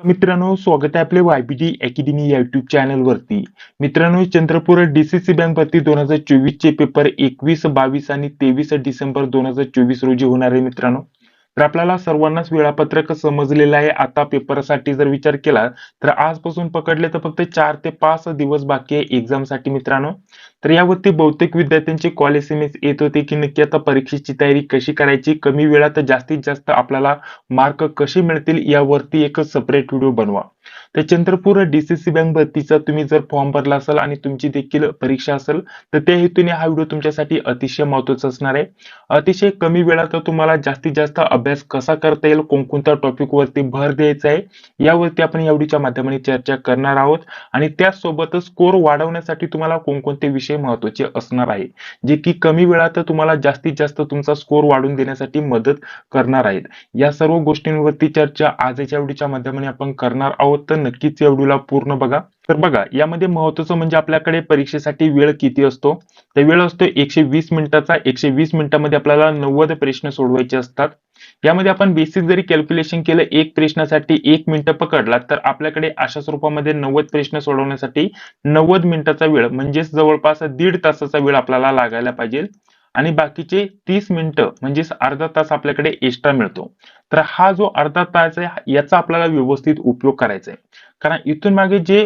मित्रांनो स्वागत आहे आपले वायबीडी अकॅडमी या युट्यूब चॅनल वरती. मित्रांनो चंद्रपूर डीसीसी बँक भरती दोन हजार चोवीस चे पेपर एकवीस बावीस आणि तेवीस डिसेंबर दोन हजार चोवीस रोजी होणार आहे मित्रांनो. तर आपल्याला सर्वांनाच वेळापत्रक समजलेलं आहे. आता पेपरसाठी जर विचार केला तर आजपासून पकडले तर फक्त चार ते पाच दिवस बाकी आहे एक्झामसाठी मित्रांनो. तर यावरती बहुतेक विद्यार्थ्यांचे कॉल एस एम एस येत होते की नक्की आता परीक्षेची तयारी कशी करायची? कमी वेळात जास्तीत जास्त आपल्याला मार्क कसे मिळतील? यावरती एक सेपरेट व्हिडिओ बनवा. तर चंद्रपूर डीसीसी बँक भरतीचा तुम्ही जर फॉर्म भरला असाल आणि तुमची देखील परीक्षा असेल तर त्या हेतूने हा व्हिडिओ तुमच्यासाठी अतिशय महत्त्वाचा असणार आहे. अतिशय कमी वेळात तुम्हाला जास्तीत जास्त अभ्यास कसा करता येईल कोणकोणत्या टॉपिक वरती भर द्यायचा आहे यावरती आपण या व्हिडिओच्या माध्यमाने चर्चा करणार आहोत. आणि त्याचसोबतच स्कोर वाढवण्यासाठी तुम्हाला कोणकोणते विषय महत्त्वाचे असणार आहे जे की कमी वेळात तुम्हाला जास्तीत जास्त तुमचा स्कोर वाढवून देण्यासाठी मदत करणार आहेत. या सर्व गोष्टींवरती चर्चा आजच्या व्हिडिओच्या माध्यमाने आपण करणार आहोत. तर नक्कीच या व्हिडिओला पूर्ण बघा. तर बघा यामध्ये महत्वाचं म्हणजे आपल्याकडे परीक्षेसाठी वेळ किती असतो? तर वेळ असतो एकशे वीस मिनिटाचा. एकशे वीस मिनिटामध्ये आपल्याला नव्वद प्रश्न सोडवायचे असतात. यामध्ये आपण बेसिक जरी कॅल्क्युलेशन केलं एक प्रश्नासाठी एक मिनिट पकडला तर आपल्याकडे अशा स्वरूपामध्ये नव्वद प्रश्न सोडवण्यासाठी नव्वद मिनिटाचा वेळ म्हणजेच जवळपास दीड तासाचा वेळ आपल्याला लागायला पाहिजे. आणि बाकीचे तीस मिनिटं म्हणजेच अर्धा तास आपल्याकडे एक्स्ट्रा मिळतो. तर हा जो अर्धा तास आहे याचा आपल्याला व्यवस्थित उपयोग करायचा आहे. कारण इथून मागे जे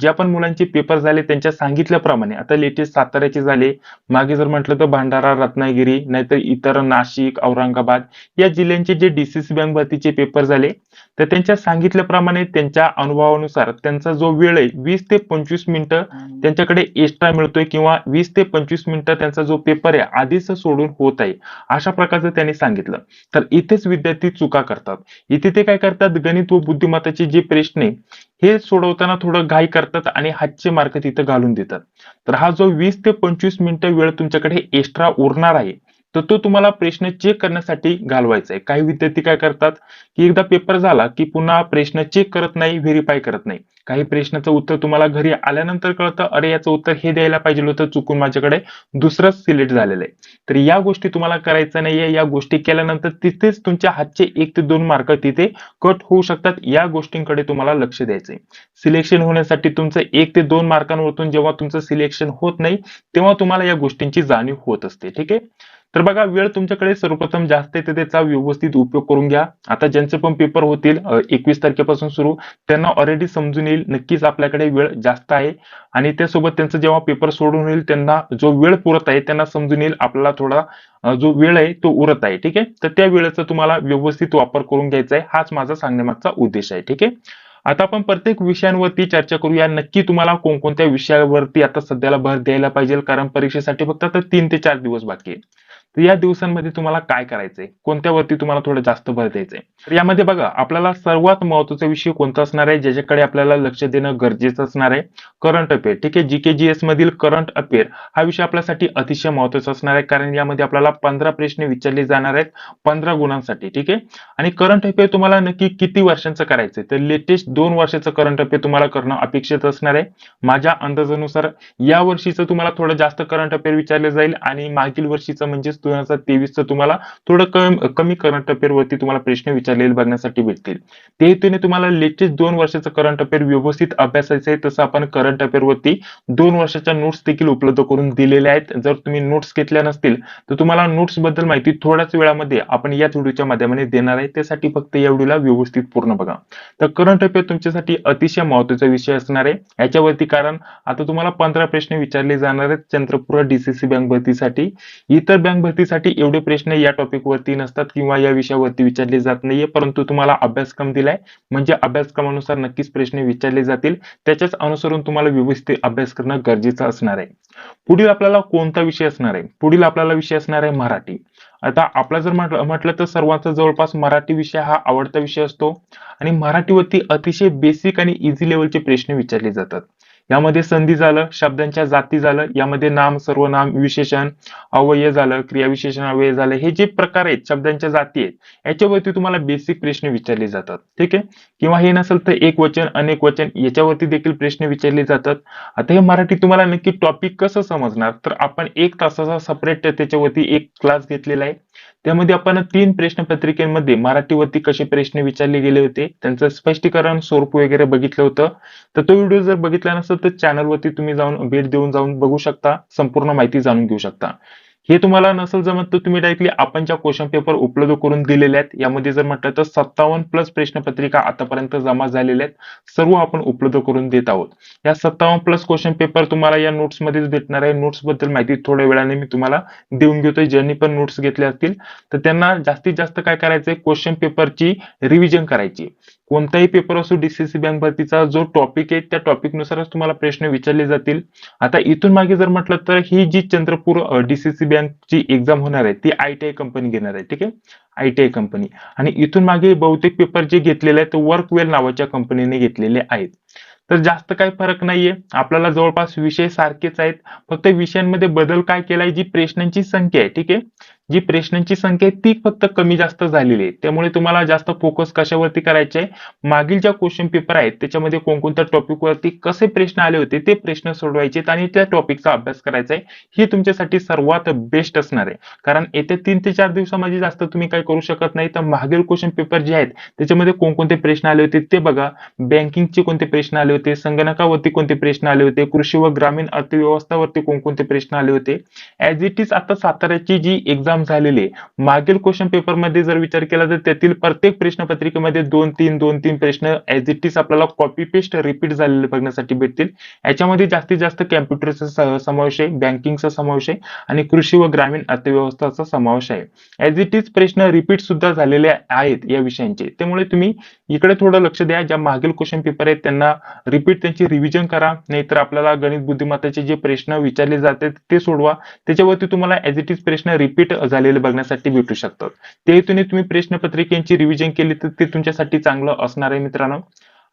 ज्या पण मुलांचे पेपर झाले त्यांच्या सांगितल्याप्रमाणे आता लेटेस्ट साताऱ्याचे झाले मागे जर म्हटलं तर भंडारा रत्नागिरी नाहीतर इतर नाशिक औरंगाबाद या जिल्ह्यांचे जे डीसीसी बँक भरतीचे पेपर झाले तर त्यांच्या सांगितल्याप्रमाणे त्यांच्या अनुभवानुसार त्यांचा जो वेळ आहे वीस ते पंचवीस मिनिटं त्यांच्याकडे एक्स्ट्रा मिळतोय किंवा वीस ते पंचवीस मिनिटं त्यांचा जो पेपर आहे आधीच सोडून होत आहे अशा प्रकारचं त्यांनी सांगितलं. तर इथेच विद्यार्थी चुका करतात. इथे ते काय करतात? गणित व बुद्धिमत्ताचे जे प्रश्न आहे हे सोडवताना थोडं घाई करतात आणि हातचे मार्क तिथं घालून देतात. तर हा जो वीस ते पंचवीस मिनिटं वेळ तुमच्याकडे एक्स्ट्रा उरणार आहे तर तो तुम्हाला प्रश्न चेक करण्यासाठी घालवायचा आहे काही विद्यार्थी काय करतात की एकदा पेपर झाला की पुन्हा प्रश्न चेक करत नाही व्हेरीफाय करत नाही. काही प्रश्नाचं उत्तर तुम्हाला घरी आल्यानंतर कळतं अरे याचं उत्तर हे द्यायला पाहिजे होतं चुकून माझ्याकडे दुसरंच सिलेक्ट झालेलं आहे तर या गोष्टी तुम्हाला करायचं नाहीये या गोष्टी केल्यानंतर तिथेच तुमच्या हातचे एक ते दोन मार्क तिथे कट होऊ शकतात या गोष्टींकडे तुम्हाला लक्ष द्यायचंय. सिलेक्शन होण्यासाठी तुमचं एक ते दोन मार्कांवरतून जेव्हा तुमचं सिलेक्शन होत नाही तेव्हा तुम्हाला या गोष्टींची जाणीव होत असते ठीक आहे? तर बघा वेळ तुमच्याकडे सर्वप्रथम जास्त आहे तर त्याचा व्यवस्थित उपयोग करून घ्या. आता ज्यांचे पण पेपर होतील एकवीस तारखेपासून सुरू त्यांना ऑलरेडी समजून येईल नक्कीच आपल्याकडे वेळ जास्त आहे. आणि त्यासोबत त्यांचा जेव्हा पेपर सोडून येईल त्यांना जो वेळ पुरत आहे त्यांना समजून येईल आपल्याला थोडा जो वेळ आहे तो उरत आहे ठीक आहे? तर त्या वेळेचा तुम्हाला व्यवस्थित वापर करून घ्यायचा आहे. हाच माझा सांगण्यामागचा उद्देश आहे ठीक आहे? आता आपण प्रत्येक विषयांवरती चर्चा करूया. नक्की तुम्हाला कोणकोणत्या विषयावरती आता सध्याला भर द्यायला पाहिजे कारण परीक्षेसाठी फक्त आता तीन ते चार दिवस बाकी आहे. तर या दिवसांमध्ये तुम्हाला काय करायचंय? कोणत्यावरती तुम्हाला थोडं जास्त भर द्यायचंय? तर यामध्ये बघा आपल्याला सर्वात महत्त्वाचा विषय कोणता असणार आहे? ज्याच्याकडे आपल्याला लक्ष देणं गरजेचं असणार आहे? करंट अफेअर ठीक आहे? जीके जीएस मधील करंट अफेअर हा विषय आपल्यासाठी अतिशय महत्त्वाचा असणार आहे. कारण यामध्ये आपल्याला पंधरा प्रश्न विचारले जाणार आहेत. पंधरा गुणांसाठी. ठीक आहे? आणि करंट अफेअर तुम्हाला नक्की किती वर्षांचं करायचंय? तर लेटेस्ट दोन वर्षाचं करंट अफेअर तुम्हाला करणं अपेक्षित असणार आहे. माझ्या अंदाजानुसार या वर्षीचं तुम्हाला थोडं जास्त करंट अफेअर विचारले जाईल. आणि मागील वर्षीचं म्हणजेच दोन हजार तेवीसचं तुम्हाला थोडं कमी करंट अफेअरवरती तुम्हाला प्रश्न विचारलेले बघण्यासाठी भेटतील. ते हेतूने तुम्हाला लेटेस्ट दोन वर्षाचं करंट अफेअर व्यवस्थित अभ्यासायचं आहे तसं आपण करंट अफेअरवरती दोन वर्षाच्या नोट्स देखील उपलब्ध करून दिलेल्या आहेत. जर तुम्ही नोट्स घेतल्या नसतील तर तुम्हाला नोट्सबद्दल माहिती थोड्याच वेळामध्ये आपण याच व्हिडिओच्या माध्यमाने देणार आहे. त्यासाठी फक्त या व्हिडिओला व्यवस्थित पूर्ण बघा. तर करंट अफेअर तुमच्यासाठी अतिशय महत्त्वाचा विषय असणार आहे. याच्यावरती कारण आता तुम्हाला पंधरा प्रश्न विचारले जाणार आहेत चंद्रपूर डीसीसी बँक भरतीसाठी. इतर बँक भरतीसाठी एवढे प्रश्न या टॉपिक वरती नसतात किंवा या विषयावरती विचारले जात नाहीये. परंतु तुम्हाला अभ्यासक्रम दिलाय. म्हणजे अभ्यासक्रमानुसार नक्कीच प्रश्न विचारले जातील. त्याच्याच अनुसरून तुम्हाला व्यवस्थित अभ्यास करणं गरजेचं असणार आहे. पुढील आपल्याला कोणता विषय असणार आहे? पुढील आपल्याला विषय असणार आहे मराठी. आता आपला जर म्हटलं म्हटलं तर सर्वांचा जवळपास मराठी विषय हा आवडता विषय असतो. आणि मराठीवरती अतिशय बेसिक आणि इझी लेवलचे प्रश्न विचारले जातात. यामध्ये संधी झालं शब्दांच्या जाती झालं यामध्ये नाम सर्वनाम विशेषण अवयव झालं क्रियाविशेषण अवयव झालं हे जे प्रकार आहेत शब्दांच्या जाती आहेत याच्यावरती तुम्हाला बेसिक प्रश्न विचारले जातात ठीक आहे? किंवा हे नसेल तर एक वचन अनेक वचन याच्यावरती देखील प्रश्न विचारले जातात. आता हे मराठी तुम्हाला नक्की टॉपिक कसं समजणार? तर आपण एक तासाचा सेपरेट त्याच्यावरती एक क्लास घेतलेला आहे. त्यामध्ये आपण तीन प्रश्नपत्रिकेमध्ये मराठीवरती कसे प्रश्न विचारले गेले होते त्यांचं स्पष्टीकरण स्वरूप वगैरे बघितलं होतं. तर तो व्हिडिओ जर बघितला नसेल तर चॅनलवरती तुम्ही जाऊन भेट देऊन जाऊन बघू शकता संपूर्ण माहिती जाणून घेऊ शकता. हे तुम्हाला नसेल जमत तर तुम्ही डायरेक्टली आपण ज्या क्वेश्चन पेपर उपलब्ध करून दिलेले आहेत. यामध्ये जर म्हटलं तर सत्तावन्न प्लस प्रश्नपत्रिका आतापर्यंत जमा झालेल्या आहेत. सर्व आपण उपलब्ध करून देत आहोत. या सत्तावन्न प्लस क्वेश्चन पेपर तुम्हाला या नोट्स मध्येच भेटणार आहे. नोट्सबद्दल माहिती थोड्या वेळाने मी तुम्हाला देऊन घेतोय. ज्यांनी पण नोट्स घेतले असतील तर त्यांना जास्तीत जास्त काय करायचंय? क्वेश्चन पेपरची रिव्हिजन करायची कोणताही पेपर असो डीसीसी बँक भरतीचा जो टॉपिक आहे त्या टॉपिक नुसारच तुम्हाला प्रश्न विचारले जातील. आता इथून मागे जर म्हटलं तर ही जी चंद्रपूर डीसीसी बँकची एक्झाम होणार आहे ती आयटीआय कंपनी घेणार आहे ठीक आहे? आयटीआय कंपनी आणि इथून मागे बहुतेक पेपर जे घेतलेले आहेत ते वर्कवेल नावाच्या कंपनीने घेतलेले आहेत. तर जास्त काही फरक नाहीये. आपल्याला जवळपास विषय सारखेच आहेत. फक्त विषयांमध्ये बदल काय केलाय जी प्रश्नांची संख्या आहे ठीक आहे? जी प्रश्नांची संख्या आहे ती फक्त कमी जास्त झालेली आहे. त्यामुळे तुम्हाला जास्त फोकस कशावरती करायचे आहे? मागील ज्या क्वेश्चन पेपर आहेत त्याच्यामध्ये कोणकोणत्या टॉपिक वरती कसे प्रश्न आले होते ते प्रश्न सोडवायचे आणि त्या टॉपिकचा अभ्यास करायचा आहे. ही तुमच्यासाठी सर्वात बेस्ट असणार आहे. कारण येत्या तीन ते चार दिवसामध्ये जास्त तुम्ही काय करू शकत नाही. तर मागील क्वेश्चन पेपर जे आहेत त्याच्यामध्ये कोणकोणते प्रश्न आले होते ते बघा. बँकिंगचे कोणते प्रश्न आले होते संगणकावरती कोणते प्रश्न आले होते कृषी व ग्रामीण अर्थव्यवस्थावरती कोणकोणते प्रश्न आले होते. ऍज इट इज आता साताऱ्याची जी एक्झाम झालेली आहे. मागील क्वेश्चन पेपरमध्ये जर विचार केला तर त्यातील प्रत्येक प्रश्नपत्रिकेमध्ये दोन तीन दोन तीन प्रश्न एज इट इज आपल्याला कॉपी पेस्ट रिपीट झालेले बघण्यासाठी भेटतील. याच्यामध्ये जास्तीत जास्त कॅम्प्युटरचा समावेश आहे बँकिंगचा समावेश आहे आणि कृषी व ग्रामीण अर्थव्यवस्थाचा समावेश आहे. एज इट इज प्रश्न रिपीट सुद्धा झालेले आहेत या विषयांचे. त्यामुळे तुम्ही इकडे थोडं लक्ष द्या. ज्या मागील क्वेश्चन पेपर आहेत त्यांना रिपीट त्यांची रिव्हिजन करा. नाहीतर आपल्याला गणित बुद्धिमत्ताचे जे प्रश्न विचारले जातात ते सोडवा. त्याच्यावरती तुम्हाला एज इट इज प्रश्न रिपीट झालेले बघण्यासाठी भेटू शकतात. ते हेतूने तुम्ही प्रश्नपत्रिकेची रिव्हिजन केली तर ते तुमच्यासाठी चांगलं असणार आहे मित्रांनो.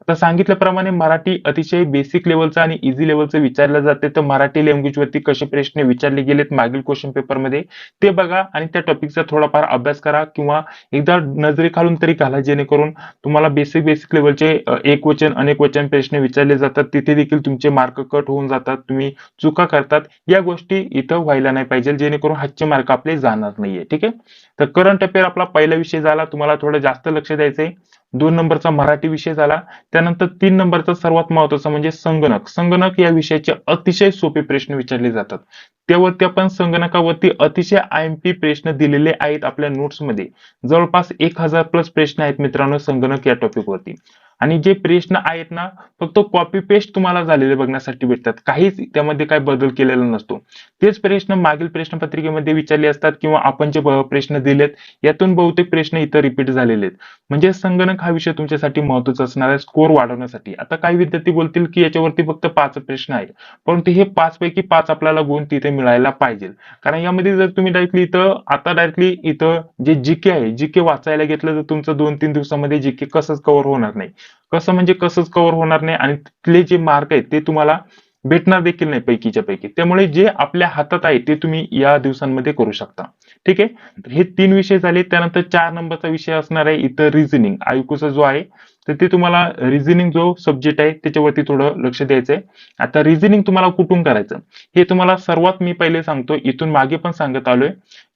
आता सांगितल्याप्रमाणे मराठी अतिशय बेसिक लेवलचं आणि इझी लेवलचं विचारलं जाते. तर मराठी लँग्वेज वरती कसे प्रश्न विचारले गेलेत मागील क्वेश्चन पेपरमध्ये ते बघा आणि त्या टॉपिकचा थोडाफार अभ्यास करा किंवा एकदा नजरे खालून तरी घाला जेणेकरून तुम्हाला बेसिक बेसिक लेवलचे एक वचन अनेक वचन प्रश्न विचारले जातात. तिथे देखील तुमचे मार्क कट होऊन जातात. तुम्ही चुका करतात. या गोष्टी इथं व्हायला नाही पाहिजे जेणेकरून हातचे मार्क आपले जाणार नाहीये. ठीक आहे? तर करंट अफेअर आपला पहिला विषय झाला. तुम्हाला थोडं जास्त लक्ष द्यायचंय. दोन नंबरचा मराठी विषय झाला. त्यानंतर तीन नंबरचा सर्वात महत्त्वाचा म्हणजे संगणक. संगणक या विषयाचे अतिशय सोपे प्रश्न विचारले जातात. तेव्हा त्या पण संगणकावरती अतिशय आय एम पी प्रश्न दिलेले आहेत आपल्या नोट्समध्ये. जवळपास एक हजार प्लस प्रश्न आहेत मित्रांनो संगणक या टॉपिक वरती. आणि जे प्रश्न आहेत ना फक्त कॉपी पेस्ट तुम्हाला झालेले बघण्यासाठी भेटतात. काहीच त्यामध्ये काय बदल केलेला नसतो. तेच प्रश्न मागील प्रश्नपत्रिकेमध्ये विचारले असतात किंवा आपण जे प्रश्न दिलेत यातून बहुतेक प्रश्न इथं रिपीट झालेले आहेत. म्हणजे संगणक हा विषय तुमच्यासाठी महत्त्वाचा असणार आहे स्कोर वाढवण्यासाठी. आता काही विद्यार्थी बोलतील की याच्यावरती फक्त पाच प्रश्न आहेत. परंतु हे पाच पैकी पाच आपल्याला गुण तिथे मिळायला पाहिजे. कारण यामध्ये जर तुम्ही डायरेक्टली इथं आता डायरेक्टली इथं जे जीके आहे जीके वाचायला घेतलं तर तुमचं दोन तीन दिवसामध्ये जीके कसंच कव्हर होणार नाही. कसं म्हणजे कसंच कव्हर होणार नाही आणि तिथले जे मार्क आहेत ते तुम्हाला भेटणार देखील नाही पैकीच्या पैकी. त्यामुळे जे आपल्या हातात आहे ते तुम्ही या दिवसांमध्ये करू शकता. ठीक आहे? हे तीन विषय झाले. त्यानंतर चार नंबरचा विषय असणार आहे इथं रिझनिंग आयुकूचा जो आहे तर ते तुम्हाला रिझनिंग जो सब्जेक्ट आहे त्याच्यावरती थोडं लक्ष द्यायचं आहे आता रिझनिंग तुम्हाला कुठून करायचं? हे तुम्हाला सर्वात मी पहिले सांगतो इथून मागे पण सांगत आलोय.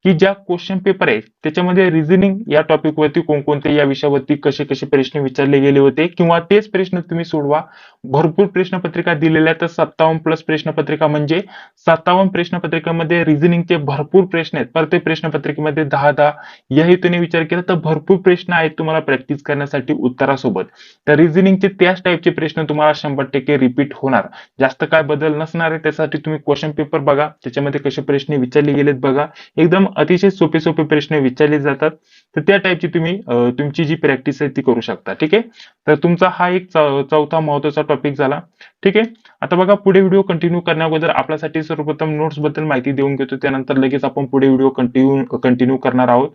की ज्या क्वेश्चन पेपर आहे त्याच्यामध्ये रिझनिंग या टॉपिकवरती कोणकोणते या विषयावरती कसे कसे प्रश्न विचारले गेले होते किंवा तेच प्रश्न तुम्ही सोडवा. भरपूर प्रश्नपत्रिका दिलेल्या तर सत्तावन्न प्लस प्रश्नपत्रिका म्हणजे सत्तावन्न प्रश्नपत्रिकेमध्ये रिझनिंगचे भरपूर प्रश्न आहेत. प्रत्येक प्रश्नपत्रिकेमध्ये दहा दहा या हेतूने विचार केला तर भरपूर प्रश्न आहेत तुम्हाला प्रॅक्टिस करण्यासाठी उत्तरासोबत. तर रिझनिंगचे त्याच टाईपचे प्रश्न तुम्हाला शंभर टक्के रिपीट होणार. जास्त काय बदल नसणार आहे त्यासाठी तुम्ही क्वेश्चन पेपर बघा. त्याच्यामध्ये कसे प्रश्न विचारले गेलेत बघा. एकदम अतिशय सोपे सोपे प्रश्न विचारले जातात. तर त्या टाईपची तुम्ही तुमची जी प्रॅक्टिस आहे ती करू शकता. ठीक आहे? तर तुमचा हा एक चौथा महत्त्वाचा टॉपिक झाला. ठीक आहे? आता बघा पुढे व्हिडिओ कंटिन्यू करण्या अगोदर आपल्यासाठी सर्वप्रथम नोट्सबद्दल माहिती देऊन घेतो. त्यानंतर लगेच आपण पुढे व्हिडिओ कंटिन्यू कंटिन्यू करणार आहोत.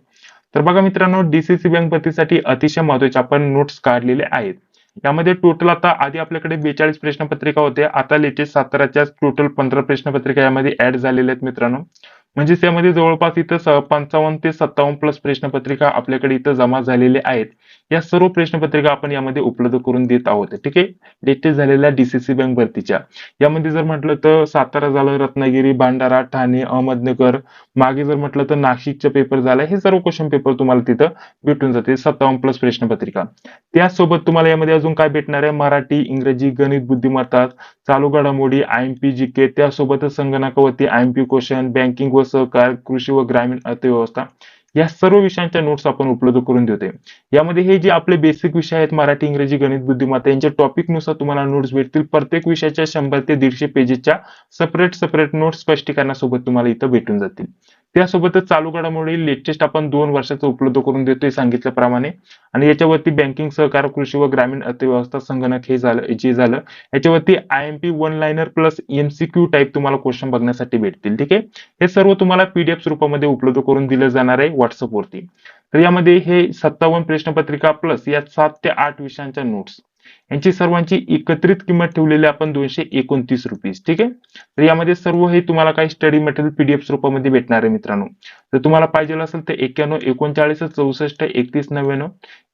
तर बघा मित्रांनो डीसीसी बँक भरतीसाठी अतिशय महत्त्वाचे आपण नोट्स काढलेले आहेत. यामध्ये टोटल आता आधी आपल्याकडे बेचाळीस प्रश्नपत्रिका होत्या. आता लेटेस्ट साताराच्या टोटल पंधरा प्रश्नपत्रिका यामध्ये ऍड झालेल्या आहेत मित्रांनो. म्हणजे त्यामध्ये जवळपास इथं पंचावन्न ते सत्तावन्न प्लस प्रश्नपत्रिका आपल्याकडे इथं जमा झालेले आहेत. या सर्व प्रश्नपत्रिका आपण यामध्ये उपलब्ध करून देत आहोत. ठीक आहे? लेटेस्ट झालेल्या डीसीसी बँक भरतीच्या. यामध्ये जर म्हटलं तर सातारा झालं रत्नागिरी भांडारा ठाणे अहमदनगर. मागे जर म्हटलं तर नाशिकचा पेपर झाला हे सर्व क्वेश्चन पेपर तुम्हाला तिथं भेटून जाते सत्तावन्न प्लस प्रश्नपत्रिका. त्यासोबत तुम्हाला यामध्ये अजून काय भेटणार आहे? मराठी इंग्रजी गणित बुद्धिमत्ता चालू घडामोडी I M P G K त्यासोबतच संगणकावरती I M P question banking व सहकार कृषी व ग्रामीण अर्थव्यवस्था. या सर्व विषयांच्या नोट्स आपण उपलब्ध करून देतोय. यामध्ये हे जे आपले बेसिक विषय आहेत मराठी इंग्रजी गणित बुद्धिमत्ता यांच्या टॉपिकनुसार तुम्हाला नोट्स भेटतील. प्रत्येक विषयाच्या शंभर ते दीडशे पेजेसच्या सेपरेट सेपरेट नोट्स स्पष्टीकरणासोबत तुम्हाला इथं भेटून जातील. त्यासोबतच चालू घडामोडी लेटेस्ट आपण दोन वर्षाचं उपलब्ध करून देतोय सांगितल्याप्रमाणे. आणि याच्यावरती बँकिंग सहकार कृषी व ग्रामीण अर्थव्यवस्था संगणक हे झालं जे झालं. याच्यावरती I M P one liner plus MCQ type तुम्हाला क्वेश्चन बघण्यासाठी भेटतील ठीक आहे? हे सर्व तुम्हाला पीडीएफ स्वरूपामध्ये उपलब्ध करून दिलं जाणार आहे व्हॉट्सअपवरती तर यामध्ये हे सत्तावन्न प्रश्नपत्रिका प्लस या सात ते आठ विषयांच्या नोट्स यांची सर्वांची एकत्रित किंमत ठेवलेली आपण दोनशे एकोणतीस रुपीज ठीक आहे? तर यामध्ये सर्व हे तुम्हाला काही स्टडी मटेरियल पीडीएफ स्वरूपामध्ये भेटणार आहे मित्रांनो. तर तुम्हाला पाहिजे असेल तर एक्क्याण्णव एकोणचाळीस चौसष्ट एकतीस नव्याण्णव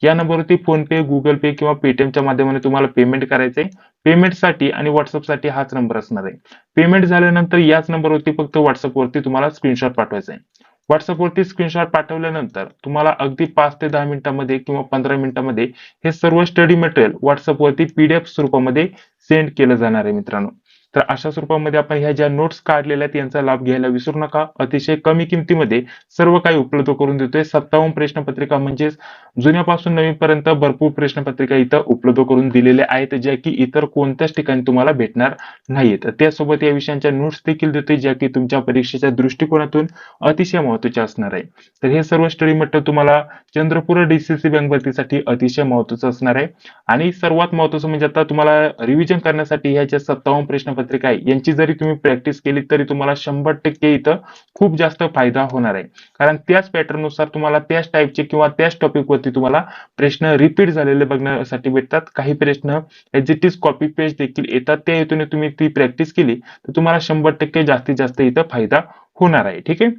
या नंबरवरती फोन पे गुगल पे किंवा पेटीएमच्या माध्यमाने तुम्हाला पेमेंट करायचंय. पेमेंटसाठी आणि व्हॉट्सअपसाठी हाच नंबर असणार आहे. पेमेंट झाल्यानंतर याच नंबरवरती फक्त व्हॉट्सअपवरती तुम्हाला स्क्रीनशॉट पाठवायचा आहे. व्हॉट्सअपवरती स्क्रीनशॉट पाठवल्यानंतर तुम्हाला अगदी पाच ते दहा मिनिटांमध्ये किंवा पंधरा मिनिटांमध्ये हे सर्व स्टडी मटेरियल व्हॉट्सअपवरती पीडीएफ स्वरूपामध्ये सेंड केलं जाणार आहे मित्रांनो. तर अशा स्वरूपामध्ये आपण ह्या ज्या नोट्स काढलेल्या आहेत यांचा लाभ घ्यायला विसरू नका. अतिशय कमी किमतीमध्ये सर्व काही उपलब्ध करून देतोय. सत्तावन्न प्रश्नपत्रिका म्हणजेच जुन्यापासून नवीनपर्यंत भरपूर प्रश्नपत्रिका इथं उपलब्ध करून दिलेल्या आहेत ज्या की इतर कोणत्याच ठिकाणी तुम्हाला भेटणार नाहीत त्यासोबत या विषयांच्या नोट्स देखील देतोय ज्या की तुमच्या परीक्षेच्या दृष्टिकोनातून अतिशय महत्त्वाच्या असणार आहे. तर हे सर्व स्टडी मटेरियल तुम्हाला चंद्रपूर डीसीसी बँक भरतीसाठी अतिशय महत्वाचं असणार आहे. आणि सर्वात महत्वाचं म्हणजे आता तुम्हाला रिव्हिजन करण्यासाठी ह्या ज्या सत्तावन्न प्रश्नपत्रिका आहे यांची जरी तुम्ही प्रॅक्टिस केली तरी तुम्हाला शंभर टक्के इथं खूप जास्त फायदा होणार आहे. कारण त्याच पॅटर्ननुसार तुम्हाला त्याच टाईपचे किंवा त्याच टॉपिक वरती तुम्हाला प्रश्न रिपीट झालेले बघण्यासाठी भेटतात. काही प्रश्न as it is copy page देखील येतात. त्या हेतूने तुम्ही ती प्रॅक्टिस केली तर तुम्हाला शंभर टक्के जास्तीत जास्त इथं फायदा होणार आहे. ठीक आहे?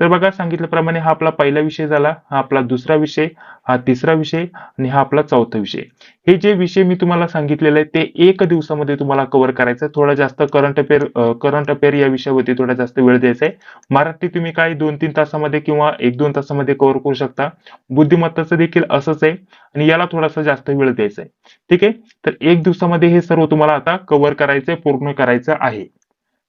तर बघा सांगितल्याप्रमाणे हा आपला पहिला विषय झाला हा आपला दुसरा विषय हा तिसरा विषय आणि हा आपला चौथा विषय. हे जे विषय मी तुम्हाला सांगितलेले आहेत ते एक दिवसामध्ये तुम्हाला कव्हर करायचं. थोडा जास्त करंट अफेअर करंट अफेअर या विषयावरती थोडा जास्त वेळ द्यायचा आहे. मराठी तुम्ही काय दोन तीन तासामध्ये किंवा एक दोन तासामध्ये कव्हर करू शकता. बुद्धिमत्ताचं देखील असंच आहे आणि याला थोडासा जास्त वेळ द्यायचा आहे. ठीक आहे? तर एक दिवसामध्ये हे सर्व तुम्हाला आता कव्हर करायचंय पूर्ण करायचं आहे.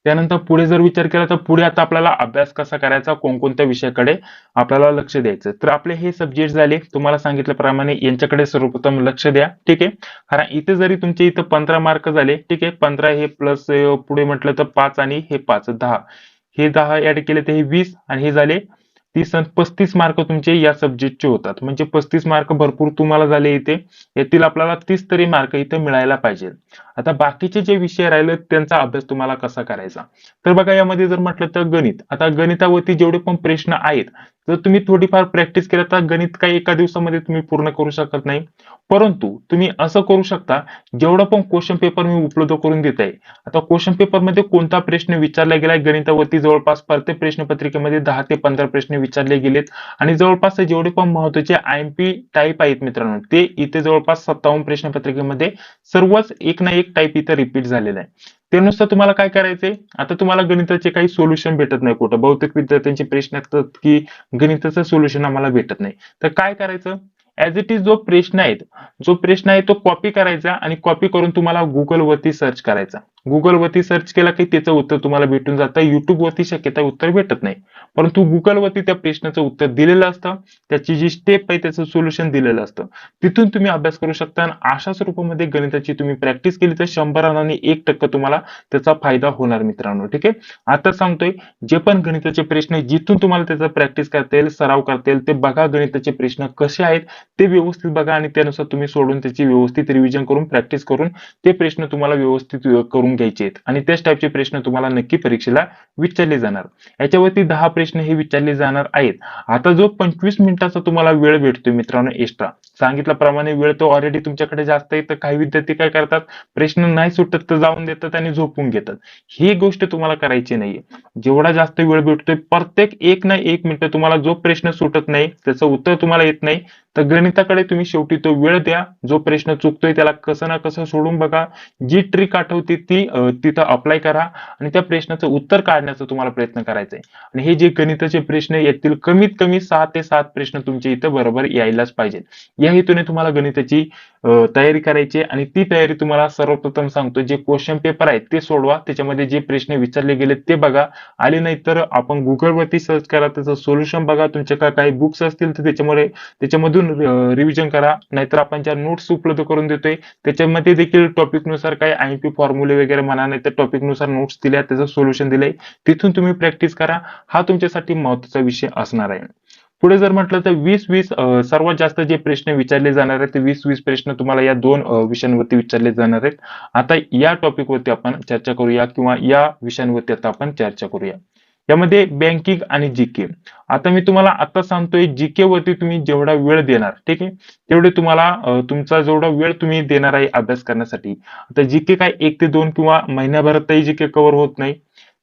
त्यानंतर पुढे जर विचार केला तर पुढे आता आपल्याला अभ्यास कसा करायचा कोणकोणत्या विषयाकडे आपल्याला लक्ष द्यायचं? तर आपले हे सब्जेक्ट झाले तुम्हाला सांगितल्याप्रमाणे यांच्याकडे सर्वप्रथम लक्ष द्या ठीक आहे? कारण इथे जरी तुमचे इथं पंधरा मार्क झाले ठीक आहे? पंधरा हे प्लस पुढे म्हटलं तर पाच आणि हे पाच दहा. हे दहा ऍड केले तर हे वीस आणि हे झाले तीस पस्तीस मार्क तुमचे या सब्जेक्टचे होतात. म्हणजे पस्तीस मार्क भरपूर तुम्हाला झाले इथे. यातील आपल्याला तीस तरी मार्क इथे मिळायला पाहिजे. आता बाकीचे जे विषय राहिले त्यांचा अभ्यास तुम्हाला कसा करायचा? तर बघा यामध्ये जर म्हटलं तर गणित. आता गणितावरती जेवढे पण प्रश्न आहेत जर तुम्ही थोडीफार प्रॅक्टिस केलं तर गणित काही एका दिवसामध्ये तुम्ही पूर्ण करू शकत नाही. परंतु तुम्ही असं करू शकता जेवढं पण क्वेश्चन पेपर मी उपलब्ध करून देत आहे आता क्वेश्चन पेपरमध्ये कोणता प्रश्न विचारला गेलाय? गणितावरती जवळपास प्रत्येक प्रश्नपत्रिकेमध्ये दहा ते पंधरा प्रश्न विचारले गेलेत. आणि जवळपास जेवढे पण महत्त्वाचे आय एम पी टाईप आहेत मित्रांनो ते इथे जवळपास सत्तावन्न प्रश्नपत्रिकेमध्ये सर्वच एक ना एक टाईप इथं रिपीट झालेलं आहे. त्यानुसार तुम्हाला काय करायचंय? आता तुम्हाला गणिताचे काही सोल्युशन भेटत नाही कुठं. बहुतेक विद्यार्थ्यांचे प्रश्न असतात की गणिताचं सोल्युशन आम्हाला भेटत नाही. तर काय करायचं? ऍज इट इज जो प्रश्न आहे जो प्रश्न आहे तो कॉपी करायचा आणि कॉपी करून तुम्हाला गुगल वरती सर्च करायचा. गुगलवरती सर्च केला की त्याचं उत्तर तुम्हाला भेटून जातं. युट्यूबवरती शक्यता उत्तर भेटत नाही. परंतु गुगल वरती त्या प्रश्नाचं उत्तर दिलेलं असतं. त्याची जी स्टेप आहे त्याचं सोल्युशन दिलेलं असतं. तिथून तुम्ही अभ्यास करू शकता आणि अशा स्वरूपामध्ये गणिताची तुम्ही प्रॅक्टिस केली तर शंभर आणि एक टक्का तुम्हाला त्याचा फायदा होणार मित्रांनो. ठीक आहे? आता सांगतोय जे पण गणिताचे प्रश्न जिथून तुम्हाला त्याचा प्रॅक्टिस करता येईल सराव करता येईल ते बघा गणिताचे प्रश्न कसे आहेत. ते व्यवस्थित बघा आणि त्यानुसार तुम्ही सोडून त्याची व्यवस्थित रिव्हिजन करून प्रॅक्टिस करून ते प्रश्न तुम्हाला व्यवस्थित करून करून घ्यायचे आहेत आणि त्याच टाईपचे प्रश्न तुम्हाला नक्की परीक्षेला विचारले जाणार. याच्यावरती दहा प्रश्न हे विचारले जाणार आहेत. आता जो पंचवीस मिनिटाचा तुम्हाला वेळ भेटतोय मित्रांनो एक्स्ट्रा सांगितल्याप्रमाणे वेळ तो ऑलरेडी तुमच्याकडे जास्त आहे तर काही विद्यार्थी काय करतात? प्रश्न नाही सुटत तर जाऊन देतात आणि झोपून घेतात. ही गोष्ट तुम्हाला करायची नाहीये. जेवढा जास्त वेळ भेटतोय प्रत्येक एक ना एक मिनिट तुम्हाला जो प्रश्न सुटत नाही त्याचं उत्तर तुम्हाला येत नाही. तर गणिताकडे तुम्ही शेवटी तो वेळ द्या. जो प्रश्न चुकतोय त्याला कसं ना कसं सोडून बघा. जी ट्रिक आठवते ती तिथं अप्लाय करा आणि त्या प्रश्नाचं उत्तर काढण्याचा तुम्हाला प्रयत्न करायचा आहे आणि हे जे गणिताचे प्रश्न येतील कमीत कमी सहा ते सात प्रश्न तुमच्या इथं बरोबर यायलाच पाहिजेत. या हेतूने तुम्हाला गणिताची तयारी करायची आणि ती तयारी तुम्हाला सर्वप्रथम सांगतो जे क्वेश्चन पेपर आहेत ते सोडवा. त्याच्यामध्ये जे प्रश्न विचारले गेले ते बघा. आले नाही तर आपण गुगलवरती सर्च करा. त्याचं सोल्युशन बघा. तुमच्याकडे काही बुक्स असतील तर त्याच्यामुळे त्याच्यामधून रिव्हिजन करा. नाहीतर आपण ज्या नोट्स उपलब्ध करून देतोय त्याच्यामध्ये देखील टॉपिकनुसार काही आय पी फॉर्म्युले वगैरे म्हणा नाही तर टॉपिकनुसार नोट्स दिल्या त्याचं सोल्युशन दिलंय. तिथून तुम्ही प्रॅक्टिस करा. हा तुमच्यासाठी महत्त्वाचा विषय असणार आहे. पुढे जर म्हटलं तर वीस वीस सर्वात जास्त जे प्रश्न विचारले जाणार आहेत ते वीस वीस प्रश्न तुम्हाला या दोन विषयांवरती विचारले जाणार आहेत. आता या टॉपिक वरती आपण चर्चा करूया किंवा या विषयांवरती आता आपण चर्चा करूया. यामध्ये बँकिंग आणि जीके आता मी तुम्हाला आता सांगतोय जीके वरती तुम्ही जेवढा वेळ देणार ठीक आहे? तेवढे तुम्हाला तुमचा जेवढा वेळ तुम्ही देणार आहे अभ्यास करण्यासाठी. आता जीके काय एक ते दोन किंवा महिन्याभरातही जीके कव्हर होत नाही.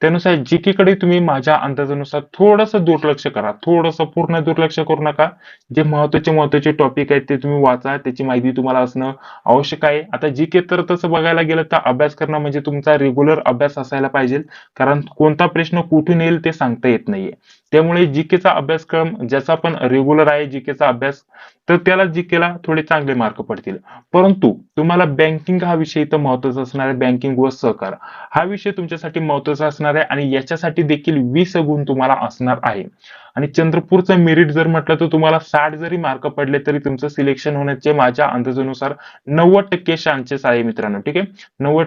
त्यानुसार जीके कडे तुम्ही माझ्या अंदाजानुसार थोडंसं दुर्लक्ष करा. थोडंसं पूर्ण दुर्लक्ष करू नका. जे महत्त्वाचे महत्त्वाचे टॉपिक आहेत ते तुम्ही वाचा. त्याची माहिती तुम्हाला असणं आवश्यक आहे. आता जीके तर तसं बघायला गेलं तर अभ्यास करणं म्हणजे तुमचा रेग्युलर अभ्यास असायला पाहिजे. कारण कोणता प्रश्न कुठून येईल ते सांगता येत नाहीये. त्यामुळे जीकेचा अभ्यासक्रम ज्याचा पण रेग्युलर आहे जीकेचा अभ्यास तर त्याला जीकेला थोडे चांगले मार्क पडतील. परंतु तुम्हाला बँकिंग हा विषय इथं महत्त्वाचा असणार आहे बँकिंग व सहकार. हा विषय तुमच्यासाठी महत्त्वाचा असणार आहे आणि याच्यासाठी देखील वीस गुण तुम्हाला असणार आहे. आणि चंद्रपूरचं मेरिट जर म्हटलं तर तुम्हाला साठ जरी मार्क पडले तरी तुमचं सिलेक्शन होण्याचे माझ्या अंदाजानुसार नव्वद टक्के चान्सेस आहे मित्रांनो ठीक आहे? नव्वद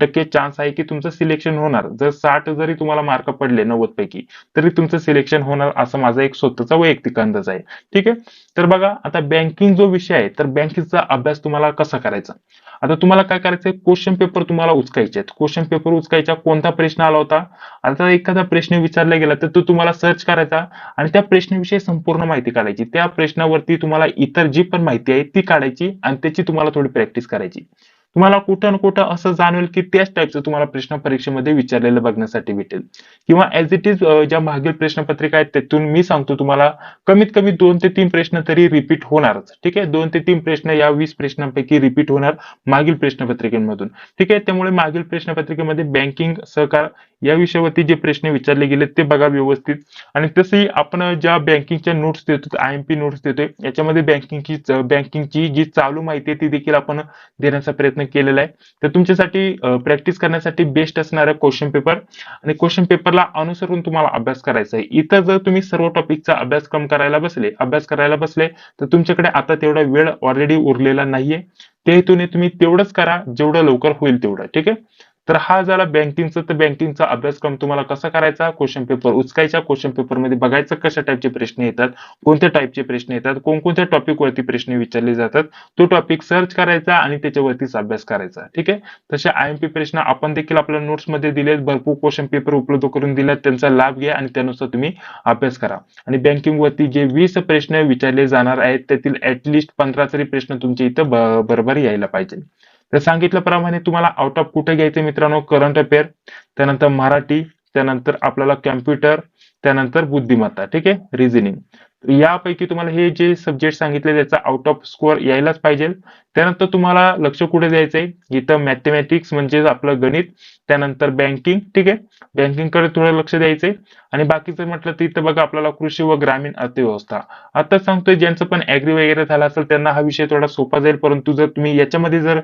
टक्के चान्स आहे की तुमचं सिलेक्शन होणार. जर साठ जरी तुम्हाला मार्क पडले नव्वद पैकी तरी तुमचं सिलेक्शन होणार असं माझा एक स्वतःचा वैयक्तिक अंदाज आहे ठीक आहे? तर बघा आता बँकिंग जो विषय आहे तर बँकिंगचा अभ्यास तुम्हाला कसा करायचा? आता तुम्हाला काय करायचंय? क्वेश्चन पेपर तुम्हाला उचकायचे आहेत. क्वेश्चन पेपर उचकायचा कोणता प्रश्न आला होता? आता एखादा प्रश्न विचारला गेला तर तो तुम्हाला सर्च करायचा आणि त्या प्रश्नाविषयी संपूर्ण माहिती काढायची. त्या प्रश्नावरती तुम्हाला इतर जी पण माहिती आहे ती काढायची आणि त्याची तुम्हाला थोडी प्रॅक्टिस करायची. तुम्हाला कुठं ना कुठं असं जाणवेल की त्याच टाईपचं तुम्हाला प्रश्न परीक्षेमध्ये विचारलेलं बघण्यासाठी भेटेल. किंवा ऍज इट इज ज्या मागील प्रश्नपत्रिका आहेत त्यातून मी सांगतो तुम्हाला कमीत कमी दोन ते तीन प्रश्न तरी रिपीट होणारच. ठीक आहे? दोन ते तीन प्रश्न या वीस प्रश्नांपैकी रिपीट होणार मागील प्रश्नपत्रिकेमधून. ठीक आहे? त्यामुळे मागील प्रश्नपत्रिकेमध्ये बँकिंग सहकार या विषयावरती जे प्रश्न विचारले गेले ते बघा व्यवस्थित. आणि तसेही आपण ज्या बँकिंगच्या नोट्स देतो आय एम पी नोट्स देतोय याच्यामध्ये बँकिंगची बँकिंगची जी चालू माहिती आहे ती देखील आपण देण्याचा प्रयत्न केलेला आहे. तर तुमच्यासाठी प्रॅक्टिस करण्यासाठी बेस्ट असणारा क्वेश्चन पेपर आणि क्वेश्चन पेपरला अनुसरून तुम्हाला अभ्यास करायचा आहे. इथं जर तुम्ही सर्व टॉपिकचा अभ्यासक्रम करायला बसले अभ्यास करायला बसले तर तुमच्याकडे आता तेवढा वेळ ऑलरेडी उरलेला नाहीये. त्या हेतूने तुम्ही तेवढंच करा जेवढं लवकर होईल तेवढं. ठीक आहे? तर हा झाला बँकिंगचा तर बँकिंगचा अभ्यासक्रम तुम्हाला कसा करायचा? क्वेश्चन पेपर उचकायचा क्वेश्चन पेपरमध्ये बघायचं कशा टाईपचे प्रश्न येतात कोणत्या टाईपचे प्रश्न येतात कोणकोणत्या टॉपिक वरती प्रश्न विचारले जातात तो टॉपिक सर्च करायचा आणि त्याच्यावरतीच अभ्यास करायचा. ठीक आहे? तसे आय एम पी प्रश्न आपण देखील आपल्या नोट्समध्ये दिलेत भरपूर क्वेश्चन पेपर उपलब्ध करून दिलेत त्यांचा लाभ घ्या आणि त्यानुसार तुम्ही अभ्यास करा. आणि बँकिंग वरती जे वीस प्रश्न विचारले जाणार आहेत त्यातील ऍटलिस्ट पंधरा तरी प्रश्न तुमच्या इथं बरोबर यायला पाहिजे. तर सांगितल्याप्रमाणे तुम्हाला आउट ऑफ कुठे घ्यायचं मित्रांनो? करंट अफेअर त्यानंतर मराठी त्यानंतर आपल्याला कॅम्प्युटर त्यानंतर बुद्धिमत्ता ठीक आहे? रिझनिंग यापैकी तुम्हाला हे जे सब्जेक्ट सांगितले त्याचा आउट ऑफ स्कोअर यायलाच पाहिजे. त्यानंतर तुम्हाला लक्ष कुठे द्यायचंय? इथं मॅथमॅटिक्स म्हणजे आपलं गणित त्यानंतर बँकिंग ठीक आहे? बँकिंगकडे थोडं लक्ष द्यायचंय. आणि बाकीचं म्हटलं तर इथं बघा आपल्याला कृषी व ग्रामीण अर्थव्यवस्था. आता सांगतोय ज्यांचं पण ऍग्री वगैरे झालं असेल त्यांना हा विषय थोडा सोपा जाईल. परंतु जर तुम्ही याच्यामध्ये जर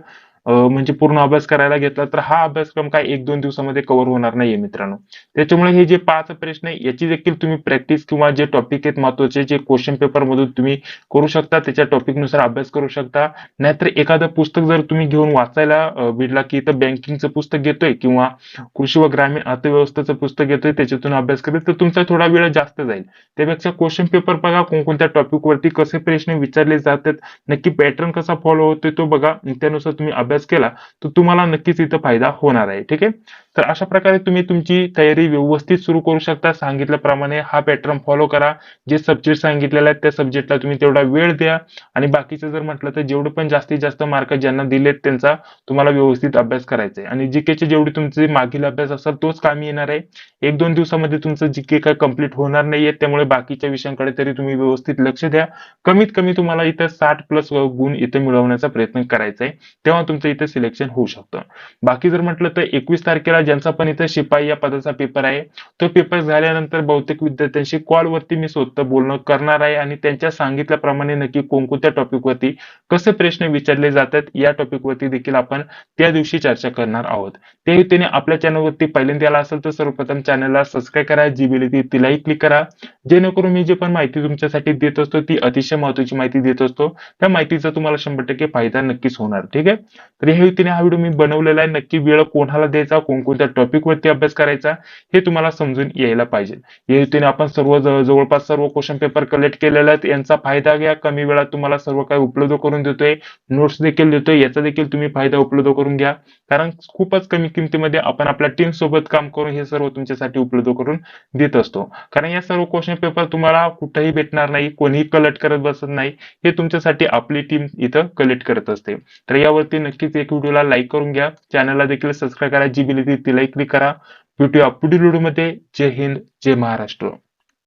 म्हणजे पूर्ण अभ्यास करायला घेतला तर हा अभ्यासक्रम काय एक दोन दिवसामध्ये कव्हर होणार नाहीये मित्रांनो. त्याच्यामुळे हे जे पाच प्रश्न आहे याची देखील तुम्ही प्रॅक्टिस किंवा जे टॉपिक आहेत महत्त्वाचे जे क्वेश्चन पेपर मधून तुम्ही करू शकता त्याच्या टॉपिकनुसार अभ्यास करू शकता. नाहीतर एखादं पुस्तक जर तुम्ही घेऊन वाचायला भिडला की इथं बँकिंगचं पुस्तक घेतोय किंवा कृषी व ग्रामीण अर्थव्यवस्थेचं पुस्तक घेतोय त्याच्यातून अभ्यास करेल तर तुमचा थोडा वेळ जास्त जाईल. त्यापेक्षा क्वेश्चन पेपर बघा कोणकोणत्या टॉपिक वरती कसे प्रश्न विचारले जातात नक्की पॅटर्न कसा फॉलो होतोय तो बघा त्यानुसार तुम्ही अभ्यास अभ्यास केला तर तुम्हाला नक्कीच इथं फायदा होणार आहे ठीक आहे? तर अशा प्रकारे तुम्ही तुमची तयारी व्यवस्थित सुरू करू शकता. सांगितल्याप्रमाणे हा पॅटर्न फॉलो करा. जे सब्जेक्ट सांगितलेले आहेत त्या सब्जेक्टला तुम्ही तेवढा वेळ द्या. आणि बाकीचं जर म्हटलं तर जेवढे पण जास्तीत जास्त मार्क ज्यांना दिलेत त्यांचा तुम्हाला व्यवस्थित अभ्यास करायचा आहे. आणि जीकेचे जेवढे तुमचे मागील अभ्यास असेल तोच कामी येणार आहे. एक दोन दिवसामध्ये तुमचं जीके काय कंप्लीट होणार नाहीये. त्यामुळे बाकीच्या विषयांकडे तरी तुम्ही व्यवस्थित लक्ष द्या. कमीत कमी तुम्हाला इथं साठ प्लस गुण इथे मिळवण्याचा प्रयत्न करायचा आहे. तेव्हा तुमचं इथे सिलेक्शन होऊ शकतं. बाकी जर म्हटलं तर एकवीस तारखेला ज्यांचा पण इथं शिपाई या पदाचा पेपर आहे. तो पेपर झाल्यानंतर बहुतेक विद्यार्थ्यांशी कॉलवरती मी स्वतः बोलणं करणार आहे आणि त्यांच्या सांगितल्याप्रमाणे नक्की कोणकोणत्या टॉपिक वरती कसे प्रश्न विचारले जातात या टॉपिक वरती देखील आपण त्या दिवशी चर्चा करणार आहोत. त्या हेतूने आपल्या चॅनलवरती पहिल्यांदा आला असेल तर सर्वप्रथम चॅनलला सबस्क्राईब करा जी बेल ती तिलाही क्लिक करा. जेणेकरून मी जी पण माहिती तुमच्यासाठी देत असतो ती अतिशय महत्वाची माहिती देत असतो. त्या माहितीचा तुम्हाला शंभर टक्के फायदा नक्कीच होणार ठीक आहे? तर या हेतूने हा व्हिडिओ मी बनवलेला आहे. नक्की वेळ कोणाला द्यायचा कोणकोण टॉपिक वरती अभ्यास करायचा हे तुम्हाला समजून यायला पाहिजे. या रीतीने आपण सर्व जवळ- जवळपास सर्व क्वेश्चन पेपर कलेक्ट केलेले आहेत. यांचा फायदा घ्या. कमी वेळात तुम्हाला सर्व काही उपलब्ध करून देतोय. नोट्स देखील देतोय. याचा देखील तुम्ही फायदा उपलब्ध करून घ्या. कारण खूपच कमी किमतीमध्ये आपण आपल्या टीम सोबत काम करून हे सर्व तुमच्यासाठी उपलब्ध करून देत असतो. कारण या सर्व क्वेश्चन पेपर तुम्हाला कुठेही भेटणार नाही. कोणीही कलेक्ट करत बसत नाही. हे तुमच्यासाठी आपली टीम इथं कलेक्ट करत असते. तर यावरती नक्कीच एक व्हिडिओला लाईक करून घ्या. चॅनलला देखील सबस्क्राईब करा. जी बिल तिलाही क्लिक करा. भेटूया पुढील व्हिडिओमध्ये जय हिंद जय महाराष्ट्र.